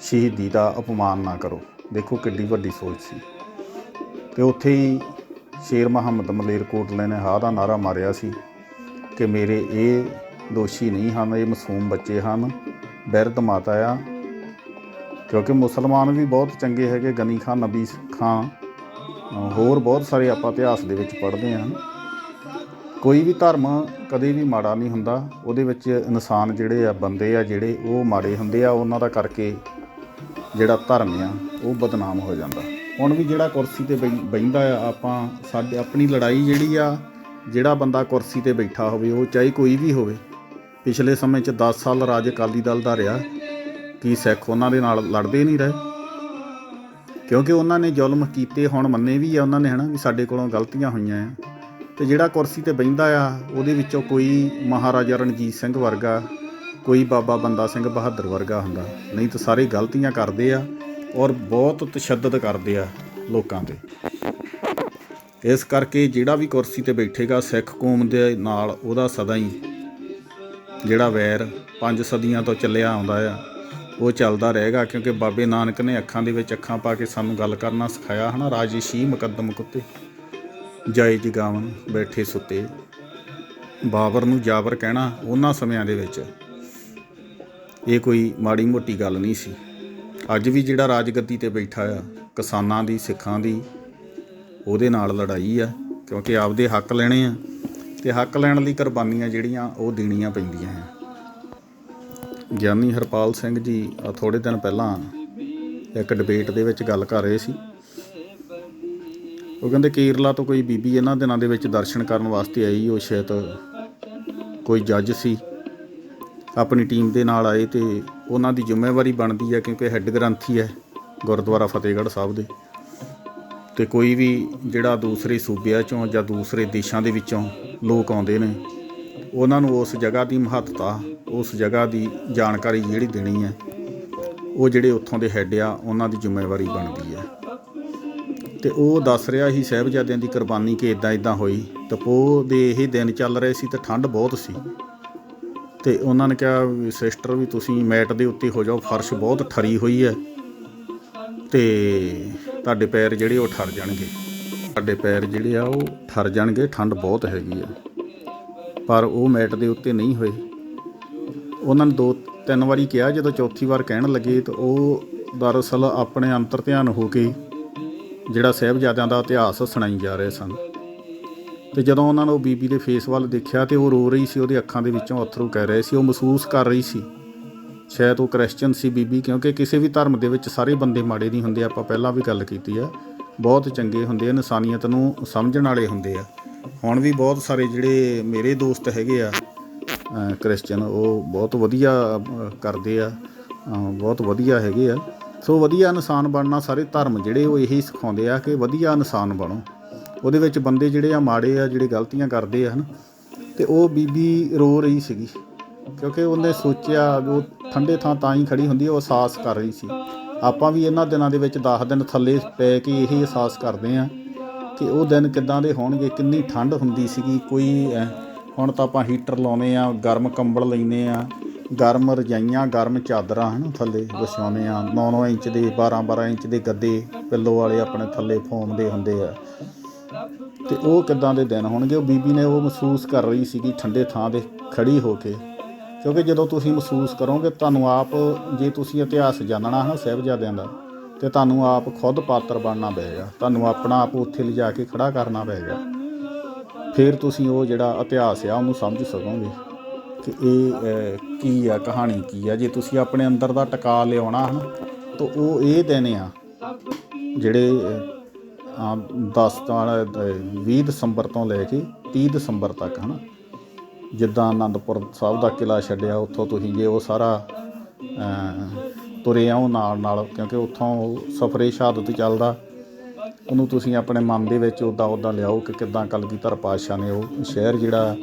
ਸ਼ਹੀਦੀ ਦਾ ਅਪਮਾਨ ਨਾ ਕਰੋ। ਦੇਖੋ ਕਿੱਡੀ ਵੱਡੀ ਸੋਚ ਸੀ। ਤੇ ਉੱਥੇ ਹੀ ਸ਼ੇਰ ਮੁਹੰਮਦ ਮਲੇਰਕੋਟਲੇ ਨੇ ਹਾਂ ਦਾ ਨਾਰਾ ਮਾਰਿਆ ਸੀ ਕਿ ਮੇਰੇ ਇਹ ਦੋਸ਼ੀ ਨਹੀਂ ਹਨ, ਇਹ ਮਾਸੂਮ ਬੱਚੇ ਹਨ, ਬਿਰਧ ਮਾਤਾ ਆ। ਕਿਉਂਕਿ ਮੁਸਲਮਾਨ ਵੀ ਬਹੁਤ ਚੰਗੇ ਹੈਗੇ, ਗਨੀ ਖਾਨ ਨਬੀ ਖਾਨ ਹੋਰ ਬਹੁਤ ਸਾਰੇ ਆਪਾਂ ਇਤਿਹਾਸ ਦੇ ਵਿੱਚ ਪੜ੍ਹਦੇ ਹਾਂ। ਕੋਈ ਵੀ ਧਰਮ ਕਦੇ ਵੀ ਮਾੜਾ ਨਹੀਂ ਹੁੰਦਾ। ਉਹਦੇ ਵਿੱਚ ਇਨਸਾਨ ਜਿਹੜੇ ਆ, ਬੰਦੇ ਆ, ਜਿਹੜੇ ਉਹ ਮਾੜੇ ਹੁੰਦੇ ਆ, ਉਹਨਾਂ ਦਾ ਕਰਕੇ ਜਿਹੜਾ ਧਰਮ ਆ, ਉਹ ਬਦਨਾਮ ਹੋ ਜਾਂਦਾ। ਹੁਣ ਵੀ ਜਿਹੜਾ ਕੁਰਸੀ ਤੇ ਬਹਿ- ਬਹਿੰਦਾ ਆ, ਆਪਾਂ ਸਾਡੇ, ਆਪਣੀ ਲੜਾਈ ਜਿਹੜੀ ਆ, ਜਿਹੜਾ ਬੰਦਾ ਕੁਰਸੀ ਤੇ ਬੈਠਾ ਹੋਵੇ, ਉਹ ਚਾਹੇ ਕੋਈ ਵੀ ਹੋਵੇ, ਪਿਛਲੇ ਸਮੇਂ 'ਚ 10 ਸਾਲ ਰਾਜ ਅਕਾਲੀ ਦਲ ਦਾ ਰਿਹਾ, ਕੀ ਸਿੱਖ ਉਹਨਾਂ ਦੇ ਨਾਲ ਲੜਦੇ ਨਹੀਂ ਰਹੇ। ਕਿਉਂਕਿ ਉਹਨਾਂ ਨੇ ਜ਼ੁਲਮ ਕੀਤੇ, ਹੁਣ ਮੰਨੇ ਵੀ ਆ ਉਹਨਾਂ ਨੇ ਹਨਾ ਵੀ ਸਾਡੇ ਕੋਲੋਂ ਗਲਤੀਆਂ ਹੋਈਆਂ ਆ। ਤੇ ਜਿਹੜਾ ਕੁਰਸੀ ਤੇ ਬਹਿੰਦਾ ਆ, ਉਹਦੇ ਵਿੱਚੋਂ ਕੋਈ ਮਹਾਰਾਜਾ ਰਣਜੀਤ ਸਿੰਘ ਵਰਗਾ, ਕੋਈ ਬਾਬਾ ਬੰਦਾ ਸਿੰਘ ਬਹਾਦਰ ਵਰਗਾ ਹੁੰਦਾ। ਨਹੀਂ ਤਾਂ ਸਾਰੇ ਗਲਤੀਆਂ ਕਰਦੇ ਆ ਔਰ ਬਹੁਤ ਤਸ਼ੱਦਦ ਕਰਦੇ ਆ ਲੋਕਾਂ ਤੇ। ਇਸ ਕਰਕੇ ਜਿਹੜਾ ਵੀ ਕੁਰਸੀ ਤੇ ਬੈਠੇਗਾ ਸਿੱਖ ਕੌਮ ਦੇ ਨਾਲ ਉਹਦਾ ਸਦਾ ਹੀ ਜਿਹੜਾ ਵੈਰ ਪੰਜ ਸਦੀਆਂ ਤੋਂ ਚੱਲਿਆ ਆਉਂਦਾ ਆ। ਉਹ ਚੱਲਦਾ ਰਹੇਗਾ ਕਿਉਂਕਿ ਬਾਬੇ ਨਾਨਕ ਨੇ ਅੱਖਾਂ ਦੇ ਵਿੱਚ ਅੱਖਾਂ ਪਾ ਕੇ ਸਾਨੂੰ ਗੱਲ ਕਰਨਾ ਸਿਖਾਇਆ, ਹਨਾ? ਰਾਜੇਸ਼ੀ ਮੁਕੱਦਮ ਕੁੱਤੇ। ਜਾਏ ਜਗਾਵਨ ਬੈਠੇ ਸੁੱਤੇ। ਬਾਬਰ ਨੂੰ ਜਾਬਰ ਕਹਿਣਾ ਉਹਨਾਂ ਸਮਿਆਂ ਦੇ ਵਿੱਚ। ਇਹ ਕੋਈ ਮਾੜੀ ਮੋਟੀ ਗੱਲ ਨਹੀਂ ਸੀ। ਅੱਜ ਵੀ ਜਿਹੜਾ ਰਾਜਗੱਦੀ ਤੇ ਬੈਠਾ ਆ, ਕਿਸਾਨਾਂ ਦੀ, ਸਿੱਖਾਂ ਦੀ, ਉਹਦੇ ਨਾਲ ਲੜਾਈ ਆ, ਕਿਉਂਕਿ ਆਪਦੇ ਹੱਕ ਲੈਣੇ ਆ। ਤੇ ਹੱਕ ਲੈਣ ਲਈ ਕੁਰਬਾਨੀਆਂ ਜਿਹੜੀਆਂ ਉਹ ਦੇਣੀਆਂ ਪੈਂਦੀਆਂ ਆ। ਗਿਆਨੀ ਹਰਪਾਲ ਸਿੰਘ ਜੀ ਆ ਥੋੜੇ ਦਿਨ ਪਹਿਲਾਂ ਇੱਕ ਡਿਬੇਟ ਦੇ ਵਿੱਚ ਗੱਲ ਕਰ ਰਹੇ ਸੀ। ਉਹ ਕਹਿੰਦੇ ਕੇਰਲਾ ਤੋਂ ਕੋਈ ਬੀਬੀ ਇਹਨਾਂ ਦਿਨਾਂ ਦੇ ਵਿੱਚ ਦਰਸ਼ਨ ਕਰਨ ਵਾਸਤੇ ਆਈ, ਉਹ ਸ਼ਾਇਦ ਕੋਈ ਜੱਜ ਸੀ। ਆਪਣੀ ਟੀਮ ਦੇ ਨਾਲ ਆਏ ਤੇ ਉਹਨਾਂ ਦੀ ਜ਼ਿੰਮੇਵਾਰੀ ਬਣਦੀ ਹੈ ਕਿਉਂਕਿ ਹੈੱਡ ਗ੍ਰੰਥੀ ਹੈ ਗੁਰਦੁਆਰਾ ਫਤਿਹਗੜ੍ਹ ਸਾਹਿਬ ਦੇ। ਤੇ ਕੋਈ ਵੀ ਜਿਹੜਾ ਦੂਸਰੇ ਸੂਬਿਆਂ ਚੋਂ ਜਾਂ ਦੂਸਰੇ ਦੇਸ਼ਾਂ ਦੇ ਵਿੱਚੋਂ ਲੋਕ ਆਉਂਦੇ ਨੇ, ਉਹਨਾਂ ਨੂੰ ਉਸ ਜਗ੍ਹਾ ਦੀ ਮਹੱਤਤਾ ਉਸ ਜਗ੍ਹਾ ਦੀ ਜਾਣਕਾਰੀ ਜਿਹੜੀ ਦੇਣੀ ਹੈ, ਉਹ ਜਿਹੜੇ ਉੱਥੋਂ ਦੇ ਹੈੱਡ ਆ, ਉਹਨਾਂ ਦੀ ਜ਼ਿੰਮੇਵਾਰੀ ਬਣਦੀ ਹੈ। ਤੇ ਉਹ ਦੱਸ ਰਿਹਾ ਸੀ ਸਾਹਿਬਜ਼ਾਦਿਆਂ ਦੀ ਕੁਰਬਾਨੀ ਕਿ ਇਦਾਂ ਇਦਾਂ ਹੋਈ। ਤੇ ਦੇ ਇਹ ਦਿਨ ਚੱਲ ਰਹੇ ਸੀ ਤੇ ਠੰਡ ਬਹੁਤ ਸੀ। ਤੇ ਉਹਨਾਂ ਨੇ ਕਿਹਾ ਵੀ ਸਿਸਟਰ ਵੀ ਤੁਸੀਂ ਮੈਟ ਦੇ ਉੱਤੇ ਹੋ ਜਾਓ, ਫਰਸ਼ ਬਹੁਤ ਠਰੀ ਹੋਈ ਹੈ। ਤੇ ਤੁਹਾਡੇ ਪੈਰ ਜਿਹੜੇ ਉਹ ਠਰ ਜਾਣਗੇ। ਤੁਹਾਡੇ ਪੈਰ ਜਿਹੜੇ ਆ ਉਹ ਠਰ ਜਾਣਗੇ, ਠੰਡ ਬਹੁਤ ਹੈਗੀ ਆ। ਪਰ ਉਹ ਮੈਟ ਦੇ ਉੱਤੇ ਨਹੀਂ ਹੋਏ। ਉਹਨਾਂ ਨੇ ਦੋ ਤਿੰਨ ਵਾਰੀ ਕਿਹਾ, ਜਦੋਂ ਚੌਥੀ ਵਾਰ ਕਹਿਣ ਲੱਗੇ ਤਾਂ ਉਹ ਦਰਅਸਲ ਆਪਣੇ ਅੰਤਰ ਧਿਆਨ ਹੋ ਕੇ ਜਿਹੜਾ ਸਾਹਿਬਜ਼ਾਦਿਆਂ ਦਾ ਇਤਿਹਾਸ ਸੁਣਾਈ ਜਾ ਰਹੇ ਸਨ। ਤੇ ਜਦੋਂ ਉਹਨਾਂ ਨੇ ਉਹ ਬੀਬੀ ਦੇ ਫੇਸ ਵੱਲ ਦੇਖਿਆ ਤੇ ਉਹ ਰੋ ਰਹੀ ਸੀ, ਉਹਦੇ ਅੱਖਾਂ ਦੇ ਵਿੱਚੋਂ ਅਥਰੂ ਕਹਿ ਰਹੇ ਸੀ, ਉਹ ਮਹਿਸੂਸ ਕਰ ਰਹੀ ਸੀ। ਸ਼ਾਇਦ ਉਹ ਕ੍ਰਿਸਚੀਅਨ ਸੀ ਬੀਬੀ, ਕਿਉਂਕਿ ਕਿਸੇ ਵੀ ਧਰਮ ਦੇ ਵਿੱਚ ਸਾਰੇ ਬੰਦੇ ਮਾੜੇ ਨਹੀਂ ਹੁੰਦੇ, ਆਪਾਂ ਪਹਿਲਾਂ ਵੀ ਗੱਲ ਕੀਤੀ ਆ। ਬਹੁਤ ਚੰਗੇ ਹੁੰਦੇ ਆ, ਇਨਸਾਨੀਅਤ ਨੂੰ ਸਮਝਣ ਵਾਲੇ ਹੁੰਦੇ ਆ। ਹੁਣ ਵੀ ਬਹੁਤ ਸਾਰੇ ਜਿਹੜੇ ਮੇਰੇ ਦੋਸਤ ਹੈਗੇ ਆ ਕ੍ਰਿਸਚਨ, ਉਹ ਬਹੁਤ ਵਧੀਆ ਕਰਦੇ ਆ ਬਹੁਤ ਵਧੀਆ ਹੈਗੇ ਆ। ਸੋ ਵਧੀਆ ਇਨਸਾਨ ਬਣਨਾ, ਸਾਰੇ ਧਰਮ ਜਿਹੜੇ ਉਹ ਇਹੀ ਸਿਖਾਉਂਦੇ ਆ ਕਿ ਵਧੀਆ ਇਨਸਾਨ ਬਣੋ। ਉਹਦੇ ਵਿੱਚ ਬੰਦੇ ਜਿਹੜੇ ਆ, ਮਾੜੇ ਆ, ਜਿਹੜੇ ਗਲਤੀਆਂ ਕਰਦੇ ਆ, ਹਨ, ਤੇ ਉਹ ਬੀਬੀ ਰੋ ਰਹੀ ਸੀਗੀ। ਕਿਉਂਕਿ ਉਹਨੇ ਸੋਚਿਆ, ਉਹ ਠੰਡੇ ਥਾਂ ਤਾਂ ਹੀ ਖੜੀ ਹੁੰਦੀ, ਉਹ ਅਹਿਸਾਸ ਕਰ ਰਹੀ ਸੀ। ਆਪਾਂ ਵੀ ਇਹਨਾਂ ਦਿਨਾਂ ਦੇ ਵਿੱਚ 10 ਦਿਨ ਥੱਲੇ ਪੈ ਕੇ ਇਹੀ ਅਹਿਸਾਸ ਕਰਦੇ ਆ ਕਿ ਉਹ ਦਿਨ ਕਿੱਦਾਂ ਦੇ ਹੋਣਗੇ, ਕਿੰਨੀ ਠੰਡ ਹੁੰਦੀ ਸੀਗੀ, ਕੋਈ ਹੁਣ ਤਾਂ ਆਪਾਂ ਹੀਟਰ ਲਾਉਨੇ ਆ, ਗਰਮ ਕੰਬਲ ਲੈਨੇ ਆ, ਗਰਮ ਰਜਾਈਆਂ, ਗਰਮ ਚਾਦਰਾਂ ਹਨ ਥੱਲੇ ਵਿਛਾਉਨੇ ਆ। 9-9 ਇੰਚ ਦੇ 12-12 ਇੰਚ ਦੇ ਗੱਦੇ ਪਿੱਲੋ ਵਾਲੇ ਆਪਣੇ ਥੱਲੇ ਫੋਮ ਦੇ ਹੁੰਦੇ ਆ। ਤੇ ਉਹ ਕਿੱਦਾਂ ਦੇ ਦਿਨ ਹੋਣਗੇ? ਉਹ ਬੀਬੀ ਨੇ ਉਹ ਮਹਿਸੂਸ ਕਰ ਰਹੀ ਸੀਗੀ ਠੰਡੇ ਥਾਂ 'ਤੇ ਖੜੀ ਹੋ ਕੇ। ਕਿਉਂਕਿ ਜਦੋਂ ਤੁਸੀਂ ਮਹਿਸੂਸ ਕਰੋਗੇ, ਤੁਹਾਨੂੰ ਆਪ ਜੇ ਤੁਸੀਂ ਇਤਿਹਾਸ ਜਾਣਨਾ ਹੈ ਨਾ ਸਾਹਿਬਜ਼ਾਦਿਆਂ ਦਾ, ਤੇ ਤੁਹਾਨੂੰ ਆਪ ਖੁਦ ਪਾਤਰ ਬਣਨਾ ਪਏਗਾ ਤੁਹਾਨੂੰ ਆਪਣਾ ਆਪ ਉੱਥੇ ਲਿਜਾ ਕੇ ਖੜਾ ਕਰਨਾ ਪਏਗਾ ਫਿਰ ਤੁਸੀਂ ਉਹ ਜਿਹੜਾ ਇਤਿਹਾਸ ਆ ਉਹਨੂੰ ਸਮਝ ਸਕੋਗੇ ਕਿ ਇਹ ਕੀ ਆ ਕਹਾਣੀ ਕੀ ਆ? ਜੇ ਤੁਸੀਂ ਆਪਣੇ ਅੰਦਰ ਦਾ ਟਿਕਾ ਲਿਆਉਣਾ ਹਨ ਤਾਂ ਉਹ ਇਹ ਦਿਨ ਆ ਜਿਹੜੇ ਅਹ, 10 ਤੋਂ ਅਹ, 20 ਦਸੰਬਰ ਤੋਂ ਲੈ ਕੇ 30 ਦਸੰਬਰ ਤੱਕ ਹਨ ਜਿੱਦਾਂ ਆਨੰਦਪੁਰ ਸਾਹਿਬ ਦਾ ਕਿਲਾ ਛੱਡਿਆ ਉੱਥੋਂ ਤੁਸੀਂ ਜੇ ਉਹ ਸਾਰਾ ਅਹ, ਤੁਰੇ ਆਓ ਨਾਲ ਨਾਲ ਕਿਉਂਕਿ ਉੱਥੋਂ ਸਫਰੇ ਸ਼ਹਾਦਤ ਚੱਲਦਾ। ਉਹਨੂੰ ਤੁਸੀਂ ਆਪਣੇ ਮਨ ਦੇ ਵਿੱਚ ਉਦਾਂ ਉਦਾਂ ਲਿਆਓ ਕਿ ਕਿੱਦਾਂ ਕਲਗੀਧਰ ਪਾਤਸ਼ਾਹ ਨੇ ਉਹ ਸ਼ਹਿਰ ਜਿਹੜਾ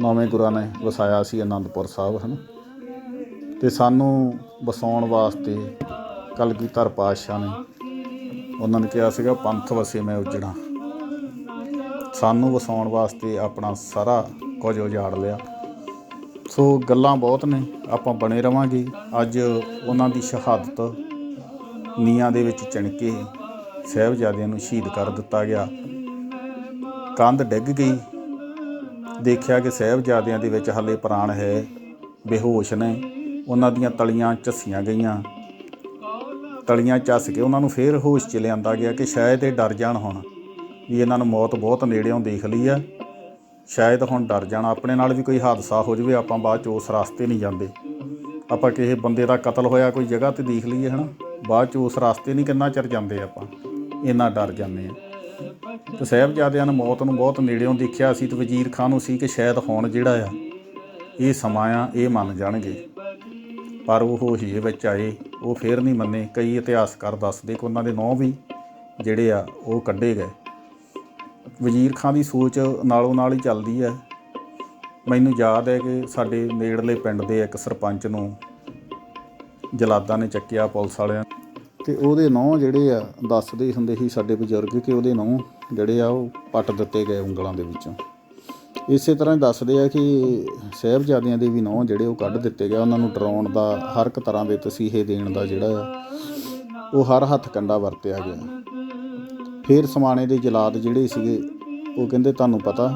ਨੌਵੇਂ ਗੁਰਾਂ ਨੇ ਵਸਾਇਆ ਸੀ ਆਨੰਦਪੁਰ ਸਾਹਿਬ, ਹਨ? ਤੇ ਸਾਨੂੰ ਵਸਾਉਣ ਵਾਸਤੇ ਕਲਗੀਧਰ ਪਾਤਸ਼ਾਹ ਨੇ ਉਹਨਾਂ ਨੇ ਕਿਹਾ ਸੀਗਾ, ਪੰਥ ਵਸੇ ਮੈਂ ਉਜੜਾ ਸਾਨੂੰ ਵਸਾਉਣ ਵਾਸਤੇ ਆਪਣਾ ਸਾਰਾ ਕੁਝ ਉਜਾੜ ਲਿਆ। ਸੋ ਗੱਲਾਂ ਬਹੁਤ ਨੇ, ਆਪਾਂ ਬਣੇ ਰਵਾਂਗੇ। ਅੱਜ ਉਹਨਾਂ ਦੀ ਸ਼ਹਾਦਤ ਨੀਆਂ ਦੇ ਵਿੱਚ ਚਿਣਕੇ ਸਾਹਿਬਜ਼ਾਦਿਆਂ ਨੂੰ ਸ਼ਹੀਦ ਕਰ ਦਿੱਤਾ ਗਿਆ। ਕੰਧ ਡਿੱਗ ਗਈ। ਦੇਖਿਆ ਕਿ ਸਾਹਿਬਜ਼ਾਦਿਆਂ ਦੇ ਵਿੱਚ ਹਲੇ ਪ੍ਰਾਣ ਹੈ। ਬੇਹੋਸ਼ ਨੇ। ਉਹਨਾਂ ਦੀਆਂ ਤਲੀਆਂ ਝੱਸੀਆਂ ਗਈਆਂ। ਤਲੀਆਂ ਝੱਸ ਕੇ ਉਹਨਾਂ ਨੂੰ ਫੇਰ ਹੋਸ਼ 'ਚ ਲਿਆਂਦਾ ਗਿਆ ਕਿ ਸ਼ਾਇਦ ਇਹ ਡਰ ਜਾਣ ਹੁਣ। ਵੀ ਇਹਨਾਂ ਨੂੰ ਮੌਤ ਬਹੁਤ ਨੇੜਿਓਂ ਦੇਖ ਲਈ ਆ। ਸ਼ਾਇਦ ਹੁਣ ਡਰ ਜਾਣ। ਆਪਣੇ ਨਾਲ ਵੀ ਕੋਈ ਹਾਦਸਾ ਹੋ ਜਾਵੇ, ਆਪਾਂ ਬਾਅਦ ਚ ਉਸ ਰਸਤੇ ਨਹੀਂ ਜਾਂਦੇ। ਆਪਾਂ ਕਿਸੇ ਬੰਦੇ ਦਾ ਕਤਲ ਹੋਇਆ, ਕੋਈ ਜਗ੍ਹਾ ਤੇ ਦੇਖ ਲਈਏ, ਹਨਾ? ਬਾਅਦ ਚ ਉਸ ਰਸਤੇ ਨਹੀਂ ਕਿੰਨਾ ਚਿਰ ਜਾਂਦੇ ਆਪਾਂ। ਇੰਨਾ ਡਰ ਜਾਂਦੇ ਆ। ਤੇ ਸਾਹਿਬਜ਼ਾਦਿਆਂ ਨੇ ਮੌਤ ਨੂੰ ਬਹੁਤ ਨੇੜਿਓਂ ਦੇਖਿਆ ਸੀ ਤੇ ਵਜ਼ੀਰ ਖਾਨ ਨੂੰ ਸੀ ਕਿ ਸ਼ਾਇਦ ਹੁਣ ਜਿਹੜਾ ਆ, ਇਹ ਸਮਾਂ ਆ, ਇਹ ਮੰਨ ਜਾਣਗੇ। ਪਰ ਉਹ ਹੋਸ਼ੀਏ ਵਿੱਚ ਆਏ, ਉਹ ਫੇਰ ਨਹੀਂ ਮੰਨੇ। ਕਈ ਇਤਿਹਾਸਕਾਰ ਦੱਸਦੇ ਕਿ ਉਹਨਾਂ ਦੇ ਨਾਂ ਵੀ ਜਿਹੜੇ ਆ, ਉਹ ਕੱਢੇ ਗਏ। ਵਜ਼ੀਰ ਖਾਨ ਦੀ ਸੋਚ ਨਾਲੋਂ ਨਾਲ ਹੀ ਚੱਲਦੀ ਹੈ ਮੈਨੂੰ ਯਾਦ ਹੈ ਕਿ ਸਾਡੇ ਨੇੜਲੇ ਪਿੰਡ ਦੇ ਇੱਕ ਸਰਪੰਚ ਨੂੰ ਜਲਾਦਾਂ ਨੇ ਚੱਕਿਆ ਪੁਲਿਸ ਵਾਲਿਆਂ ਤੇ ਉਹਦੇ ਨਾਂ ਜਿਹੜੇ ਆ ਦੱਸਦੇ ਹੁੰਦੇ ਸੀ ਸਾਡੇ ਬਜ਼ੁਰਗ ਕਿ ਉਹਦੇ ਨਾਂ ਜਿਹੜੇ ਆ, ਉਹ ਪੱਟ ਦਿੱਤੇ ਗਏ ਉਂਗਲਾਂ ਦੇ ਵਿੱਚੋਂ। ਇਸੇ ਤਰ੍ਹਾਂ ਦੱਸਦੇ ਆ ਕਿ ਸਾਹਿਬਜ਼ਾਦਿਆਂ ਦੇ ਵੀ ਨਾਂ ਜਿਹੜੇ ਉਹ ਕੱਢ ਦਿੱਤੇ ਗਏ ਉਹਨਾਂ ਨੂੰ ਡਰਾਉਣ ਦਾ, ਹਰ ਇੱਕ ਤਰ੍ਹਾਂ ਦੇ ਤਸੀਹੇ ਦੇਣ ਦਾ ਜਿਹੜਾ ਆ, ਉਹ ਹਰ ਹੱਥ ਕੰਡਾ ਵਰਤਿਆ ਗਿਆ। ਫਿਰ ਸਮਾਣੇ ਦੇ ਜਲਾਦ ਜਿਹੜੇ ਸੀਗੇ, ਉਹ ਕਹਿੰਦੇ, ਤੁਹਾਨੂੰ ਪਤਾ,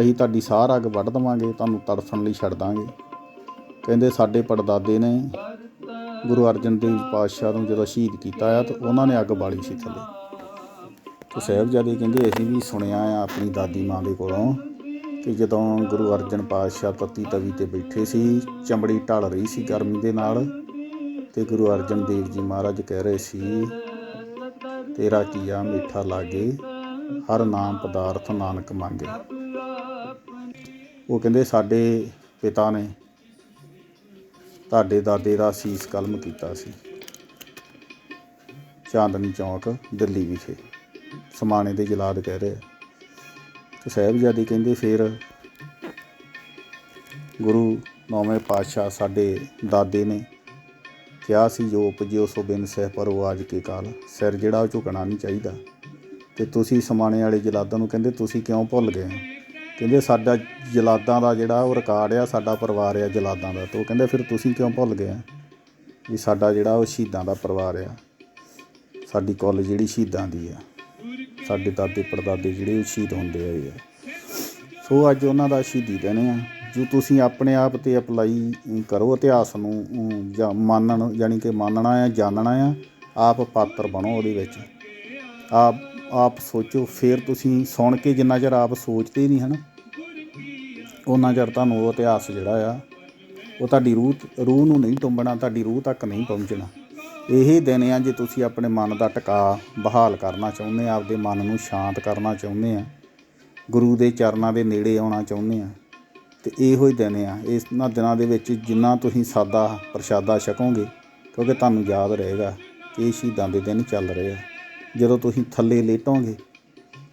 ਅਸੀਂ ਤੁਹਾਡੀ ਸਾਰ ਅੱਗ ਵੱਢ ਦਵਾਂਗੇ, ਤੁਹਾਨੂੰ ਤੜਫਣ ਲਈ ਛੱਡ ਦਾਂਗੇ। ਕਹਿੰਦੇ, ਸਾਡੇ ਪੜਦਾਦੇ ਨੇ ਗੁਰੂ ਅਰਜਨ ਦੇਵ ਪਾਤਸ਼ਾਹ ਨੂੰ ਜਦੋਂ ਸ਼ਹੀਦ ਕੀਤਾ ਆ ਤਾਂ ਉਹਨਾਂ ਨੇ ਅੱਗ ਬਾਲੀ ਸੀ ਥੱਲੇ। ਤੇ ਸਾਹਿਬਜ਼ਾਦੇ ਕਹਿੰਦੇ, ਅਸੀਂ ਵੀ ਸੁਣਿਆ ਆ ਆਪਣੀ ਦਾਦੀ ਮਾਂ ਦੇ ਕੋਲੋਂ ਕਿ ਜਦੋਂ ਗੁਰੂ ਅਰਜਨ ਪਾਤਸ਼ਾਹ ਤੱਤੀ ਤਵੀ ਤੇ ਬੈਠੇ ਸੀ, ਚਮੜੀ ਢਲ ਰਹੀ ਸੀ ਗਰਮੀ ਦੇ ਨਾਲ ਤੇ ਗੁਰੂ ਅਰਜਨ ਦੇਵ ਜੀ ਮਹਾਰਾਜ ਕਹਿ ਰਹੇ ਸੀ, ਤੇਰਾ ਕੀਆ ਮਿੱਠਾ ਲਾਗੇ, ਹਰ ਨਾਮ ਪਦਾਰਥ ਨਾਨਕ ਮੰਗੇ। ਉਹ ਕਹਿੰਦੇ, ਸਾਡੇ ਪਿਤਾ ਨੇ ਤੁਹਾਡੇ ਦਾਦੇ ਦਾ ਸੀਸ ਕਲਮ ਕੀਤਾ ਸੀ। ਚਾਂਦਨੀ ਚੌਕ, ਦਿੱਲੀ ਵਿਖੇ। ਸਮਾਣੇ ਦੇ ਜਲਾਦ ਕਹਿ ਰਹੇ ਤੇ ਸਾਹਿਬਜ਼ਾਦੇ ਕਹਿੰਦੇ ਫਿਰ, ਗੁਰੂ ਨੌਵੇਂ ਪਾਤਸ਼ਾਹ ਸਾਡੇ ਦਾਦੇ ਨੇ ਕਿਹਾ ਸੀ, ਜੋ ਉਪਜਿਓ ਸੋ ਬਿਨ ਸਹਿ ਪਰ ਉਹ ਆਜ ਕੇ ਕਾਲ। ਸਿਰ ਜਿਹੜਾ ਉਹ ਝੁਕਣਾ ਨਹੀਂ ਚਾਹੀਦਾ। ਤੇ ਤੁਸੀਂ ਸਮਾਣੇ ਵਾਲੇ ਜਲਾਦਾਂ ਨੂੰ ਕਹਿੰਦੇ, ਤੁਸੀਂ ਕਿਉਂ ਭੁੱਲ ਗਏ ਹੋ? ਕਹਿੰਦੇ ਸਾਡਾ ਜਲਾਦਾਂ ਦਾ ਜਿਹੜਾ ਉਹ ਰਿਕਾਰਡ ਆ, ਸਾਡਾ ਪਰਿਵਾਰ ਆ ਜਲਾਦਾਂ ਦਾ। ਤੇ ਉਹ ਕਹਿੰਦੇ ਫਿਰ ਤੁਸੀਂ ਕਿਉਂ ਭੁੱਲ ਗਏ ਵੀ ਸਾਡਾ ਜਿਹੜਾ ਉਹ ਸ਼ਹੀਦਾਂ ਦਾ ਪਰਿਵਾਰ ਆ। ਸਾਡੀ ਕੁੱਲ ਜਿਹੜੀ ਸ਼ਹੀਦਾਂ ਦੀ ਆ। ਸਾਡੇ ਦਾਦੇ ਪੜਦਾਦੇ ਜਿਹੜੇ ਉਹ ਸ਼ਹੀਦ ਹੁੰਦੇ ਆਏ ਆ ਸੋ ਅੱਜ ਉਹਨਾਂ ਦਾ ਸ਼ਹੀਦੀ ਦਿਨ ਆ। ਜੋ ਤੁਸੀਂ ਆਪਣੇ ਆਪ ਤੇ ਅਪਲਾਈ ਕਰੋ ਇਤਿਹਾਸ ਨੂੰ ਜਾਂ ਮੰਨਣ ਯਾਨੀ ਕਿ ਮੰਨਣਾ ਆ ਜਾਣਨਾ ਆ, ਆਪ ਪਾਤਰ ਬਣੋ ਉਹਦੇ ਵਿੱਚ। ਆਪ ਆਪ ਸੋਚੋ, ਫਿਰ ਤੁਸੀਂ ਸੁਣ ਕੇ ਜਿੰਨਾ ਚਿਰ ਆਪ ਸੋਚਦੇ ਨਹੀਂ ਹਨ ਉਹਨਾਂ ਚਿਰ ਤੁਹਾਨੂੰ ਉਹ ਇਤਿਹਾਸ ਜਿਹੜਾ ਆ, ਉਹ ਤੁਹਾਡੀ ਰੂਹ ਰੂਹ ਨੂੰ ਨਹੀਂ ਟੁੰਬਣਾ, ਤੁਹਾਡੀ ਰੂਹ ਤੱਕ ਨਹੀਂ ਪਹੁੰਚਣਾ। ਇਹੀ ਦਿਨ ਆ ਜੇ ਤੁਸੀਂ ਆਪਣੇ ਮਨ ਦਾ ਟਿਕਾ ਬਹਾਲ ਕਰਨਾ ਚਾਹੁੰਦੇ ਆ, ਆਪਦੇ ਮਨ ਨੂੰ ਸ਼ਾਂਤ ਕਰਨਾ ਚਾਹੁੰਦੇ ਆ, ਗੁਰੂ ਦੇ ਚਰਨਾਂ ਦੇ ਨੇੜੇ ਆਉਣਾ ਚਾਹੁੰਦੇ ਆ, ਤੇ ਇਹੋ ਹੀ ਦਿਨ ਆ, ਇਹਨਾਂ ਦਿਨਾਂ ਦੇ ਵਿੱਚ ਜਿੰਨਾ ਤੁਸੀਂ ਸਾਦਾ ਪ੍ਰਸ਼ਾਦਾ ਛਕੋਗੇ, ਕਿਉਂਕਿ ਤੁਹਾਨੂੰ ਯਾਦ ਰਹੇਗਾ ਕਿ ਇਹ ਸ਼ਹੀਦਾਂ ਦੇ ਦਿਨ ਚੱਲ ਰਹੇ ਆ। ਜਦੋਂ ਤੁਸੀਂ ਥੱਲੇ ਲੇਟੋਗੇ,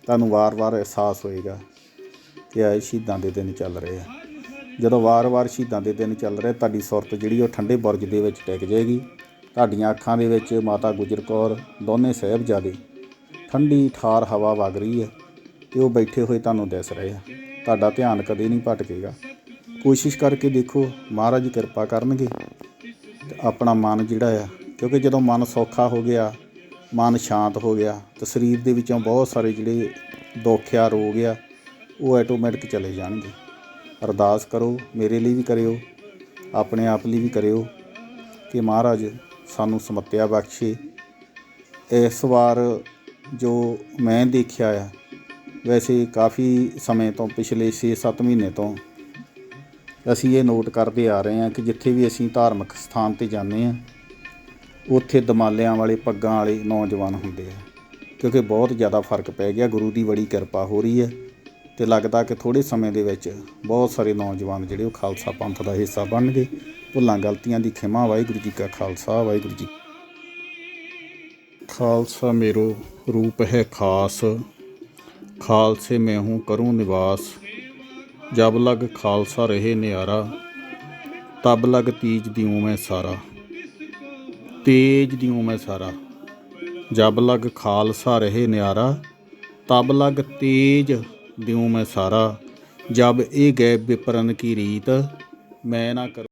ਤੁਹਾਨੂੰ ਵਾਰ-ਵਾਰ ਅਹਿਸਾਸ ਹੋਏਗਾ ਕਿ ਆਏ ਸ਼ਹੀਦਾਂ ਦੇ ਦਿਨ ਚੱਲ ਰਹੇ ਆ। ਜਦੋਂ ਵਾਰ-ਵਾਰ ਸ਼ਹੀਦਾਂ ਦੇ ਦਿਨ ਚੱਲ ਰਹੇ, ਤੁਹਾਡੀ ਸੁਰਤ ਜਿਹੜੀ ਉਹ ਠੰਡੇ ਬੁਰਜ ਦੇ ਵਿੱਚ ਟਿਕ ਜਾਏਗੀ। ਤੁਹਾਡੀਆਂ ਅੱਖਾਂ ਦੇ ਵਿੱਚ ਮਾਤਾ ਗੁਜਰ ਕੌਰ, ਦੋਨੇ ਸਾਹਿਬਜ਼ਾਦੇ, ਠੰਡੀ ਠਾਰ ਹਵਾ ਵਗ ਰਹੀ ਹੈ ਤੇ ਉਹ ਬੈਠੇ ਹੋਏ ਤੁਹਾਨੂੰ ਦਿਸ ਰਹੇ ਆ। ਤੁਹਾਡਾ ਧਿਆਨ ਕਦੇ ਨਹੀਂ ਭਟਕੇਗਾ। ਕੋਸ਼ਿਸ਼ ਕਰਕੇ ਦੇਖੋ, ਮਹਾਰਾਜ ਕਿਰਪਾ ਕਰਨਗੇ। ਤੇ ਆਪਣਾ ਮਨ ਜਿਹੜਾ ਆ, ਕਿਉਂਕਿ ਜਦੋਂ ਮਨ ਸੌਖਾ ਹੋ ਗਿਆ ਮਨ ਸ਼ਾਂਤ ਹੋ ਗਿਆ ਤਾਂ ਸਰੀਰ ਦੇ ਵਿੱਚੋਂ ਬਹੁਤ ਸਾਰੇ ਜਿਹੜੇ ਦੁੱਖ ਆ ਰੋਗ ਆ, ਉਹ ਆਟੋਮੈਟਿਕ ਚਲੇ ਜਾਣਗੇ। ਅਰਦਾਸ ਕਰੋ, ਮੇਰੇ ਲਈ ਵੀ ਕਰਿਓ, ਆਪਣੇ ਆਪ ਲਈ ਵੀ ਕਰਿਓ ਕਿ ਮਹਾਰਾਜ ਸਾਨੂੰ ਸਮੱਤਿਆ ਬਖਸ਼ੇ। ਇਸ ਵਾਰ ਜੋ ਮੈਂ ਦੇਖਿਆ ਆ, ਵੈਸੇ ਕਾਫੀ ਸਮੇਂ ਤੋਂ, ਪਿਛਲੇ 6-7 ਮਹੀਨੇ ਤੋਂ ਅਸੀਂ ਇਹ ਨੋਟ ਕਰਦੇ ਆ ਰਹੇ ਹਾਂ ਕਿ ਜਿੱਥੇ ਵੀ ਅਸੀਂ ਧਾਰਮਿਕ ਸਥਾਨ ਤੇ ਜਾਂਦੇ ਹਾਂ ਉੱਥੇ ਦਮਾਲਿਆਂ ਵਾਲੇ ਪੱਗਾਂ ਵਾਲੇ ਨੌਜਵਾਨ ਹੁੰਦੇ ਆ, ਕਿਉਂਕਿ ਬਹੁਤ ਜ਼ਿਆਦਾ ਫ਼ਰਕ ਪੈ ਗਿਆ, ਗੁਰੂ ਦੀ ਬੜੀ ਕਿਰਪਾ ਹੋ ਰਹੀ ਹੈ ਤੇ ਲੱਗਦਾ ਕਿ ਥੋੜੇ ਸਮੇਂ ਦੇ ਵਿੱਚ ਬਹੁਤ ਸਾਰੇ ਨੌਜਵਾਨ ਜਿਹੜੇ ਉਹ ਖਾਲਸਾ ਪੰਥ ਦਾ ਹਿੱਸਾ ਬਣਨਗੇ। ਭੁੱਲਾਂ ਗਲਤੀਆਂ ਦੀ ਖਿਮਾ, ਵਾਹਿਗੁਰੂ ਜੀ ਕਾ ਖਾਲਸਾ, ਵਾਹਿਗੁਰੂ ਜੀ ਖਾਲਸਾ ਮੇਰੋ ਰੂਪ ਹੈ ਖਾਸ, ਖਾਲਸੇ ਮੈਂ ਹੂੰ ਕਰੂੰ ਨਿਵਾਸ। ਜਬ ਲਗ ਖਾਲਸਾ ਰਹੇ ਨਿਆਰਾ, ਤਬ ਲਗ ਤੀਜ ਦਿਉ ਮੈਂ ਸਾਰਾ। ਤੇਜ ਦਿਉ ਮੈਂ ਸਾਰਾ। ਜਬ ਲਗ ਖਾਲਸਾ ਰਹੇ ਨਿਆਰਾ, ਤਬ ਲਗ ਤੇਜ ਦਿਉ ਮੈਂ ਸਾਰਾ। ਜਬ ਇਹ ਗਏ ਵਿਪਰਨ ਕੀ ਰੀਤ, ਮੈਂ ਨਾ ਕਰ